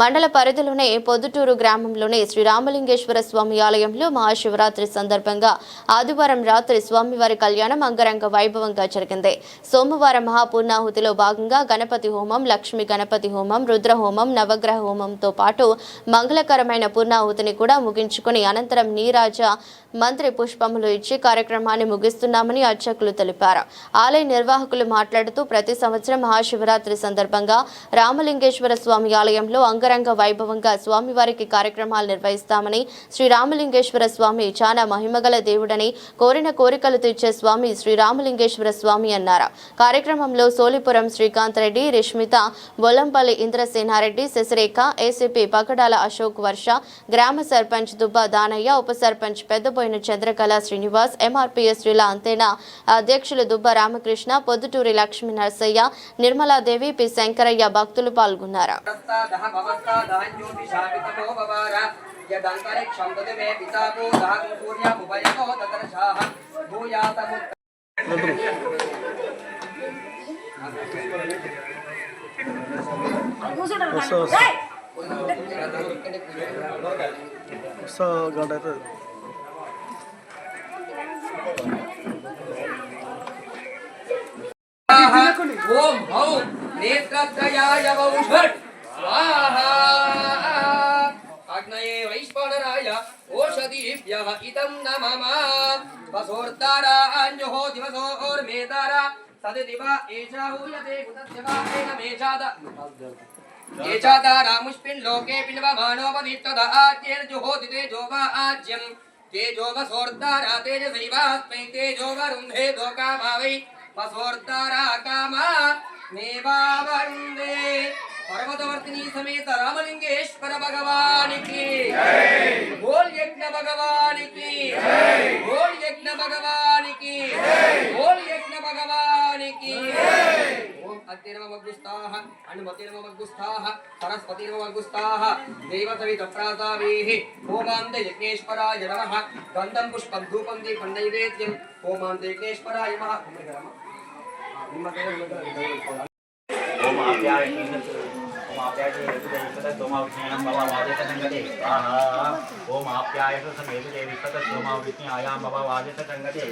మండల పరిధిలోనే పొద్దుటూరు గ్రామంలోని శ్రీ రామలింగేశ్వర స్వామి ఆలయంలో మహాశివరాత్రి సందర్భంగా ఆదివారం రాత్రి స్వామివారి కళ్యాణం అంగరంగ వైభవంగా జరిగింది. సోమవారం మహాపూర్ణాహుతిలో భాగంగా గణపతి హోమం లక్ష్మి గణపతి హోమం రుద్ర హోమం నవగ్రహ హోమంతో పాటు మంగళకరమైన పూర్ణాహుతిని కూడా ముగించుకుని అనంతరం నీరాజ మంత్రి పుష్పములు ఇచ్చి కార్యక్రమాన్ని ముగిస్తున్నామని అర్చకులు తెలిపారు. ఆలయ నిర్వాహకులు మాట్లాడుతూ ప్రతి సంవత్సరం మహాశివరాత్రి సందర్భంగా రామలింగేశ్వర స్వామి ఆలయంలో అంగరంగ వైభవంగా స్వామివారికి కార్యక్రమాలు నిర్వహిస్తామని శ్రీరామలింగేశ్వర స్వామి చాలా మహిమగల దేవుడని కోరిన కోరికలు తీర్చే స్వామి శ్రీరామలింగేశ్వర స్వామి అన్నారు. కార్యక్రమంలో సోలిపురం శ్రీకాంత్ రెడ్డి రిష్మిత బొల్లంపల్లి ఇంద్రసేనారెడ్డి శశిరేఖ ఏసీపీ పకడాల అశోక్ వర్ష గ్రామ సర్పంచ్ దుబ్బ దానయ్య ఉప సర్పంచ్ పెద్దబోయిన చంద్రకళ శ్రీనివాస్ ఎంఆర్పీఎస్ శ్రీల అంతేనా అధ్యక్షులు దుబ్బ రామకృష్ణ పొద్దుటూరి లక్ష్మీ నరసయ్య నిర్మలాదేవి పి శంకరయ్య భక్తులు పాల్గొన్నారు. ज्योतिषामितमो भवार यदन्तरिक्षं ददिमे पितापो दातुं सूर्यमुभयतो ददर्शाः भूयातमुत् ಹೊಸ ಗಂಡ ಆಯ್ತು ಓಂ ಹೌಂ ನೇತ್ರತ್ರಯಾಯ ಔಷಟ್ హౌం అగ్నయే వైశ్వనరాయ ఓషధీభ్యః ఇదం నమమ! వసోర్తారాన్యోహో దివసోర్మేతారా సదిదివ ఏషా హూయతే కుతస్యవాహేన మేషాద! ఏషాదారాముష్పిన్ లోకే పిల్వమానోపదీప్తద ఆద్యేన జుహోతి ఆజ్యం తేజో వసోర్తారా తేజసైవాస్మై తేజో వరుంధే దోకా భావై వసోర్తారా కామా? మేవావరుందే పర్వతవర్తిని సమేత రామలింగేశ్వర భగవానికి. గోల్ యజ్ఞ భగవానికి. గోల్ యజ్ఞ భగవానికి. గోల్ యజ్ఞ భగవానికి. ఓం అగ్నిర్మగ్గుస్తాః హనుమతిర్మగ్గుస్తాః సరస్వతిర్మగ్గుస్తాః దేవసవితప్రాసావేః ఓమాంతే యజ్ఞేశ్వరాయ నమః. గంధం పుష్పం ధూపం దీపం నైవేద్యం. ఓమాంతే యజ్ఞేశ్వరాయ నమః. ఓం ఆప్యాయ ఓం ఆప్యాయ ओम आप्याय समेत देवीपत सोमा विष्णु आयाम बाबा वाजे संगते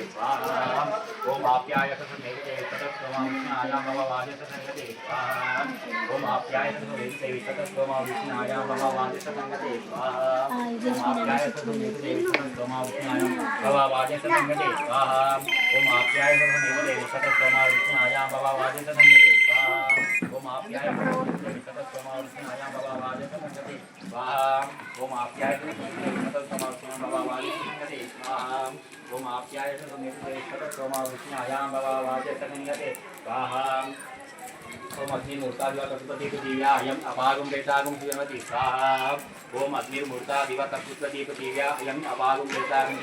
ओम आप्याय समेत देवीपत सोमा आयाम बाबा वाजे संगते ओम आप्याय समेत देवीपत सोमा विष्णु आयाम बाबा वाजे संगते ओम आप्याय समेत देवीपत सोमा विष्णु आयाम बाबा वाजे संगते ओम आप्याय समेत देवीपत आयाम बाबा वाजे संगते समाप्याय ततस्तमावृष्णायां भवावादे सङ्गते वाम् ॐ आप्याय ततस्तमावृष्णायां भवावादे सङ्गते वाम् ॐ आप्याय ततस्तमावृष्णायां भवावादे सङ्गते वाम् ओम अग्निमूर्ता दिवा तत्प्रदीप दिव्यायम अभागम वेतागम दिवमति स्वाहा। ओम अग्निमूर्ता दिवा तत्प्रदीप दिव्यायम अभागम वेतागम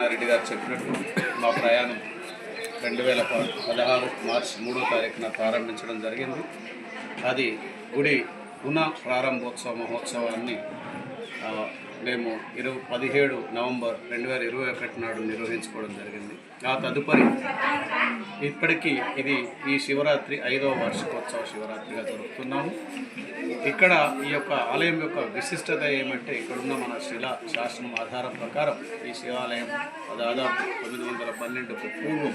ఓం రెడ్డి గారు చెప్పినట్టు మా ప్రయాణం రెండు వేల పదహారు మార్చి మూడో తారీఖున ప్రారంభించడం జరిగింది. అది గుడి పునః ప్రారంభోత్సవ మహోత్సవాన్ని ఆ, మేము ఇరవై పదిహేడు నవంబర్ రెండు వేల ఇరవై ఒకటి నాడు నిర్వహించుకోవడం జరిగింది. ఆ తదుపరి ఇప్పటికీ ఇది ఈ శివరాత్రి ఐదవ వార్షికోత్సవ శివరాత్రిగా జరుపుతున్నాము. ఇక్కడ ఈ యొక్క ఆలయం యొక్క విశిష్టత ఏమంటే ఇక్కడున్న మన శిలా శాసనం ఆధారం ప్రకారం ఈ శివాలయం దాదాపు తొమ్మిది వందల పన్నెండుకు పూర్వం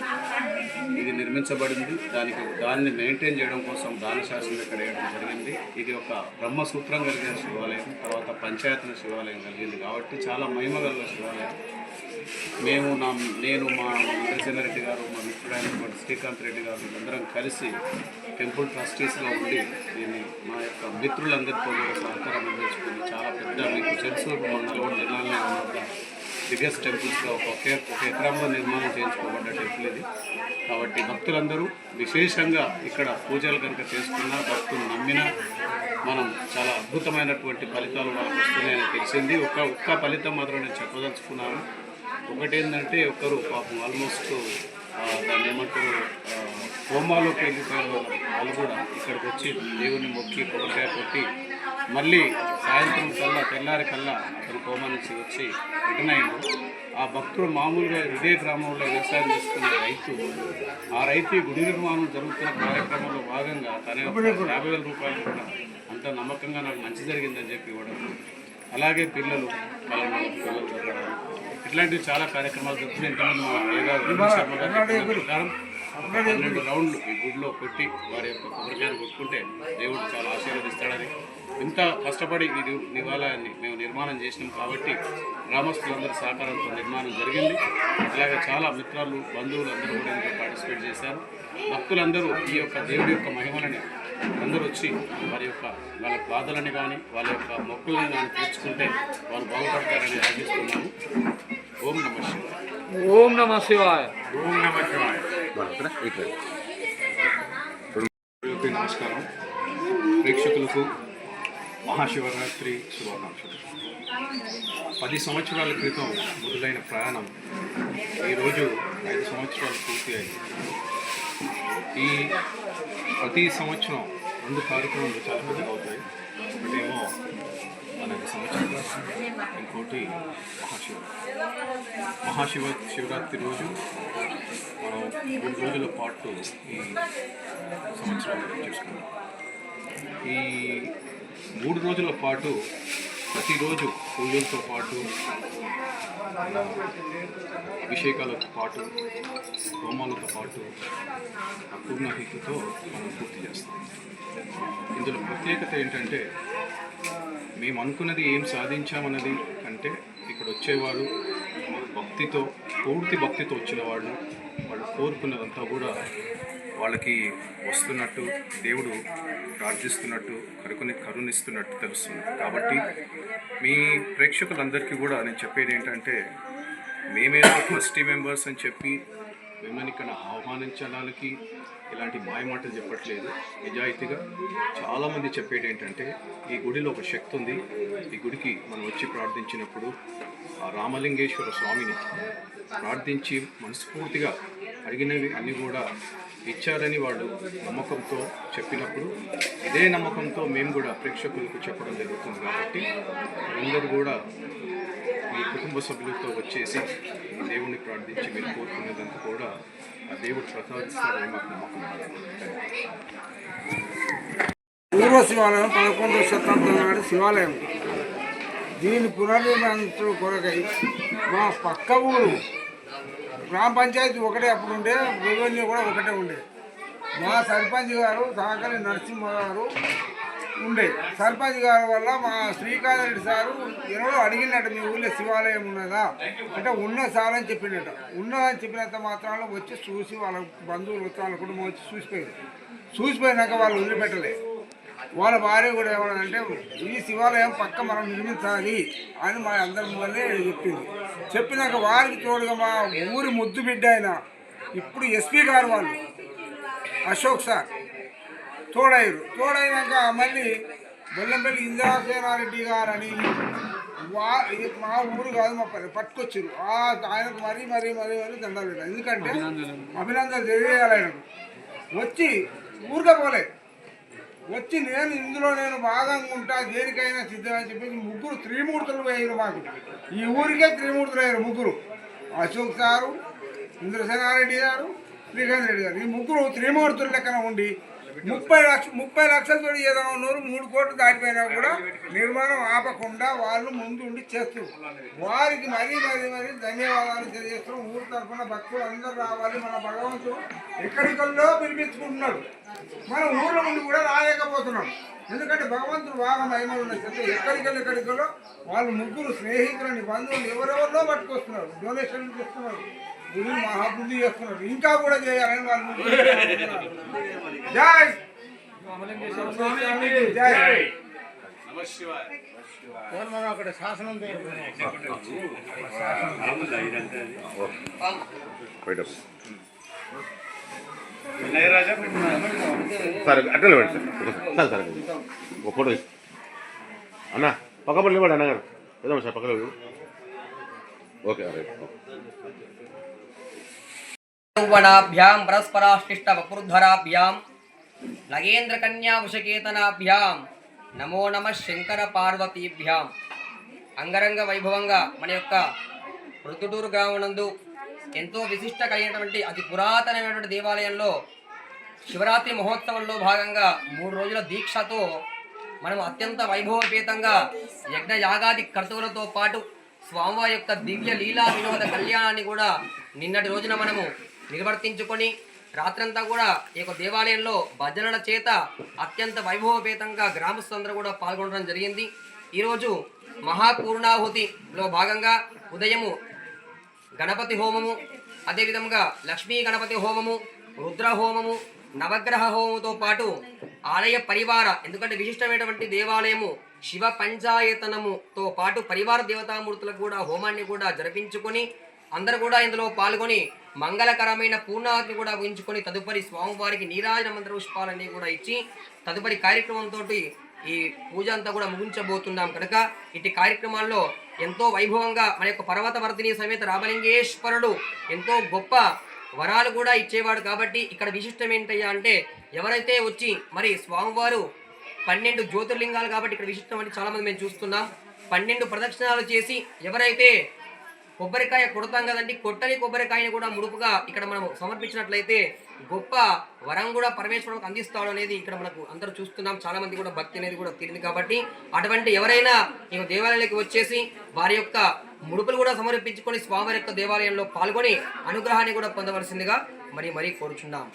ఇది నిర్మించబడింది. దానికి దాన్ని మెయింటైన్ చేయడం కోసం దాన శాసనం ఇక్కడ వేయడం జరిగింది. ఇది ఒక బ్రహ్మసూత్రం కలిగిన శివాలయం తర్వాత పంచాయతన శివాలయం కలిగింది కాబట్టి చాలా మహిమ మహిమగల శివాలయం. మేము నా నేను మా నరసింహారెడ్డి గారు మా మిత్రుడైన శ్రీకాంత్ రెడ్డి గారు అందరం కలిసి టెంపుల్ ట్రస్టీస్లో ఉండి దీన్ని మా యొక్క మిత్రులందరితో కూడా సహకారం అందించుకుని చాలా పెద్ద మీకు తెలుసు మన నల్గొండ జిల్లాలోనే బిగ్గెస్ట్ టెంపుల్స్లో ఒక ఒకే ఒక ఎకరంలో నిర్మాణం చేయించుకోబడ్డ టెంపుల్ ఇది. కాబట్టి భక్తులందరూ విశేషంగా ఇక్కడ పూజలు కనుక చేసుకున్నా భక్తులు నమ్మినా మనం చాలా అద్భుతమైనటువంటి ఫలితాలు మనకు వస్తున్నాయని తెలిసింది. ఒక ఒక్క ఫలితం మాత్రం నేను చెప్పదలుచుకున్నాను. ఒకటేంటంటే ఒకరు పాపం ఆల్మోస్ట్ దాన్ని ఏమంటారు హోమాలోకి వెళ్ళిపోయిన వాళ్ళు కూడా ఇక్కడికి వచ్చి దేవుని మొక్కి కొబ్బరికాయ కొట్టి మళ్ళీ సాయంత్రం కల్లా తెల్లారి కల్లా అతను కోమా నుంచి వచ్చి రిటర్న్ అయిండు ఆ భక్తుడు మామూలుగా ఇదే గ్రామంలో వ్యవసాయం చేసుకునే రైతు. ఆ రైతు గుడి నిర్మాణం జరుగుతున్న కార్యక్రమంలో భాగంగా తన యాభై వేల రూపాయలు కూడా అంత నమ్మకంగా నాకు మంచి జరిగిందని చెప్పి ఇవ్వడం. అలాగే పిల్లలు వాళ్ళ పిల్లలు చదవడం. ఇట్లాంటివి చాలా కార్యక్రమాలు జరుగుతున్నాయి. మా పన్నెండు రౌండ్లు ఈ గుడిలో పెట్టి వారి యొక్క కొబ్బరికాయలు కొట్టుకుంటే దేవుడు చాలా ఆశీర్వదిస్తాడని ఇంత కష్టపడి ఈ ని- నివాళాన్ని మేము నిర్మాణం చేసినాం కాబట్టి గ్రామస్తులందరి సహకారంతో నిర్మాణం జరిగింది. అలాగే చాలా మిత్రాలు బంధువులు అందరూ కూడా ఇందులో పార్టిసిపేట్ చేశారు. భక్తులందరూ ఈ యొక్క దేవుడి యొక్క మహిమలని అందరూ వచ్చి వారి యొక్క వాళ్ళ బాధలని కానీ వాళ్ళ యొక్క మొక్కులను కానీ తీర్చుకుంటే వాళ్ళు బాగుపడతారని ఆశిస్తున్నాము. ఓం నమ శివాయ. ఓం నమ శివాయ. ఓం నమ శివాయ. నమస్కారం. ప్రేక్షకులకు మహాశివరాత్రి శుభాకాంక్షలు. పది సంవత్సరాల క్రితం మొదలైన ప్రయాణం ఈరోజు ఐదు సంవత్సరాలు పూర్తి అయింది. ఈ ప్రతి సంవత్సరం రెండు కార్యక్రమాలు చాలా పెద్దగా అవుతాయి. ఒకటేమో మనకి సంవత్సరం ఇంకోటి మహాశివ మహాశివ శివరాత్రి రోజు మనం మూడు రోజుల పాటు ఈ సంవత్సరాలు చేసుకున్నాం ఈ మూడు రోజుల పాటు ప్రతిరోజు పూజలతో పాటు అభిషేకాలతో పాటు హోమాలతో పాటు అపూర్ణహితుతో మనం పూర్తి చేస్తాం. ఇందులో ప్రత్యేకత ఏంటంటే మేము అనుకున్నది ఏం సాధించామన్నది కంటే ఇక్కడ వచ్చేవారు భక్తితో పూర్తి భక్తితో వచ్చిన వాళ్ళు వాళ్ళు కోరుకున్నదంతా కూడా వాళ్ళకి వస్తున్నట్టు దేవుడు ప్రార్థిస్తున్నట్టు కరుకుని కరుణిస్తున్నట్టు తెలుస్తుంది. కాబట్టి మీ ప్రేక్షకులందరికీ కూడా నేను చెప్పేది ఏంటంటే మేమేదో ట్రస్టీ మెంబర్స్ అని చెప్పి మిమ్మల్ని ఇక్కడ ఆహ్వానించడానికి ఇలాంటి మాయమాటలు చెప్పట్లేదు. నిజాయితీగా చాలామంది చెప్పేది ఏంటంటే ఈ గుడిలో ఒక శక్తి ఉంది. ఈ గుడికి మనం వచ్చి ప్రార్థించినప్పుడు ఆ రామలింగేశ్వర స్వామిని ప్రార్థించి మనస్ఫూర్తిగా అడిగినవి అన్నీ కూడా ఇచ్చారని వాళ్ళు నమ్మకంతో చెప్పినప్పుడు ఇదే నమ్మకంతో మేము కూడా ప్రేక్షకులకు చెప్పడం జరుగుతుంది కాబట్టి అందరూ కూడా మీ కుటుంబ సభ్యులతో వచ్చేసి దేవుణ్ణి ప్రార్థించి మీరు కోరుకునేదంతా కూడా ఆ దేవుడు ప్రసాదిస్తారని మాకు నమ్మకం పూర్వ శివాలయం పదకొండవ శతాబ్దం నాడు శివాలయం. దీని పునర్నిర్మాణం కొరకై మా పక్క ఊరు గ్రామ పంచాయతీ ఒకటే అప్పుడు ఉండే రెవెన్యూ కూడా ఒకటే ఉండే. మా సర్పంచ్ గారు సాకలి నరసింహ గారు ఉండే. సర్పంచ్ గారి వల్ల మా శ్రీకాంత్ రెడ్డి సారు ఎవరో అడిగినట్టు మీ ఊళ్ళో శివాలయం ఉన్నదా? అంటే ఉన్న సార్ అని చెప్పినట్టు. ఉన్నదని చెప్పినంత మాత్రాన వచ్చి చూసి వాళ్ళ బంధువులు వచ్చి వాళ్ళ కుటుంబం వచ్చి చూసిపోయారు. చూసిపోయినాక వాళ్ళు వదిలిపెట్టలేదు వాళ్ళ భార్య కూడా ఏమన్నారంటే ఈ శివాలయం పక్క మనం నిర్మించాలి అని మా అందరి వల్లే చెప్పింది. చెప్పినాక వారికి తోడుగా మా ఊరి ముద్దు బిడ్డ ఆయన ఇప్పుడు ఎస్పీ గారు వాళ్ళు అశోక్ సార్ తోడయ్యారు. తోడైనాక మళ్ళీ బెల్లంపల్లి ఇంద్రాసేనారెడ్డి గారు అని వా మా ఊరు కాదు మా పని పట్టుకొచ్చారు. ఆయనకు మరీ మరీ మరీ మరీ దండాలు ఎందుకంటే అభినందనలు. తెలియజేయాలి ఆయనకు. వచ్చి ఊరికే పోలే. వచ్చి నేను ఇందులో నేను భాగంగా ఉంటా దేనికైనా సిద్ధమని చెప్పేసి ముగ్గురు త్రిమూర్తులు పోయారు మాకు. ఈ ఊరికే త్రిమూర్తులు అయ్యారు ముగ్గురు. అశోక్ సారు ఇంద్రసేనారెడ్డి గారు శ్రీకాంత్ రెడ్డి గారు. ఈ ముగ్గురు త్రిమూర్తుల లెక్కన ఉండి ముప్పై లక్ష ముప్పై లక్షలతో ఏదో ఉన్నారు మూడు కోట్లు దాటిపోయినా కూడా నిర్మాణం ఆపకుండా వాళ్ళు ముందు ఉండి చేస్తారు వారికి మరీ మరీ మరీ ధన్యవాదాలు తెలియజేస్తున్నాం. ఊరు తరఫున భక్తులు అందరూ రావాలి. మన భగవంతుడు ఎక్కడికల్లో పిలిపించుకుంటున్నాడు. మన ఊళ్ళో నుండి కూడా రాలేకపోతున్నాం. ఎందుకంటే భగవంతుడు బాగా మహిమలు ఉన్నాయి చెప్తే ఎక్కడికెళ్ళి ఎక్కడికల్లో వాళ్ళు ముగ్గురు స్నేహితులని బంధువులు ఎవరెవరిలో పట్టుకొస్తున్నారు. డొనేషన్ చేస్తున్నారు గుడి మహాబుద్ధి చేస్తున్నారు ఇంకా కూడా చేయాలని వాళ్ళు. జై! జై! సరే అట్లనే పెట్టి సార్ సరే. సరే ఒక ఫోటో అన్న పక్క ఇవ్వండి అన్నగారు ఏదో సార్ పక్కన. Okay right. యౌవనాభ్యాం పరస్పరాశ్లిష్ట వపుర్ధరాభ్యాం నగేంద్ర కన్యా వశకేతనాభ్యాం నమో నమ శంకర పార్వతీభ్యాం అంగరంగ వైభవంగా మన యొక్క మృతుటూరు గ్రామనందు ఎంతో విశిష్ట కలిగినటువంటి అతి పురాతనమైనటువంటి దేవాలయంలో శివరాత్రి మహోత్సవంలో భాగంగా మూడు రోజుల దీక్షతో మనం అత్యంత వైభవపేతంగా యజ్ఞ యాగాది కర్తవులతో పాటు స్వామివారి యొక్క దివ్య లీలా వినోద కళ్యాణాన్ని కూడా నిన్నటి రోజున మనము నిర్వర్తించుకొని రాత్రంతా కూడా ఈ యొక్క దేవాలయంలో భజనల చేత అత్యంత వైభవపేతంగా గ్రామస్తులందరూ కూడా పాల్గొనడం జరిగింది. ఈరోజు మహాపూర్ణాహుతిలో భాగంగా ఉదయము గణపతి హోమము అదేవిధంగా లక్ష్మీ గణపతి హోమము రుద్ర హోమము నవగ్రహ హోమముతో పాటు ఆలయ పరివార ఎందుకంటే విశిష్టమైనటువంటి దేవాలయము శివ పంచాయతనముతో పాటు పరివార దేవతామూర్తులకు కూడా హోమాన్ని కూడా జరిపించుకొని అందరూ కూడా ఇందులో పాల్గొని మంగళకరమైన పూర్ణాహుతిని కూడా ఊహించుకొని తదుపరి స్వామివారికి నీరాజన మంత్ర పుష్పాలన్నీ కూడా ఇచ్చి తదుపరి కార్యక్రమంతో ఈ పూజ అంతా కూడా ముగించబోతున్నాం కనుక ఇటు కార్యక్రమాల్లో ఎంతో వైభవంగా మన యొక్క పర్వత వర్ధిని సమేత రామలింగేశ్వరుడు ఎంతో గొప్ప వరాలు కూడా ఇచ్చేవాడు కాబట్టి ఇక్కడ విశిష్టం ఏంటయ్యా అంటే ఎవరైతే వచ్చి మరి స్వామివారు పన్నెండు జ్యోతిర్లింగాలు కాబట్టి ఇక్కడ విశిష్టం అని చాలా మంది మేము చూస్తున్నాం. పన్నెండు ప్రదక్షిణాలు చేసి ఎవరైతే కొబ్బరికాయ కొడతాం కదండి. కొట్టని కొబ్బరికాయని కూడా ముడుపుగా ఇక్కడ మనం సమర్పించినట్లయితే గొప్ప వరం కూడా పరమేశ్వరునికి అందిస్తాడు అనేది ఇక్కడ మనకు అందరూ చూస్తున్నాం. చాలా మంది కూడా భక్తి అనేది కూడా తీరింది కాబట్టి అటువంటి ఎవరైనా ఈ దేవాలయానికి వచ్చేసి వారి యొక్క ముడుపులు కూడా సమర్పించుకొని స్వామివారి యొక్క దేవాలయంలో పాల్గొని అనుగ్రహాన్ని కూడా పొందవలసిందిగా మరి మరీ కోరుచున్నాం.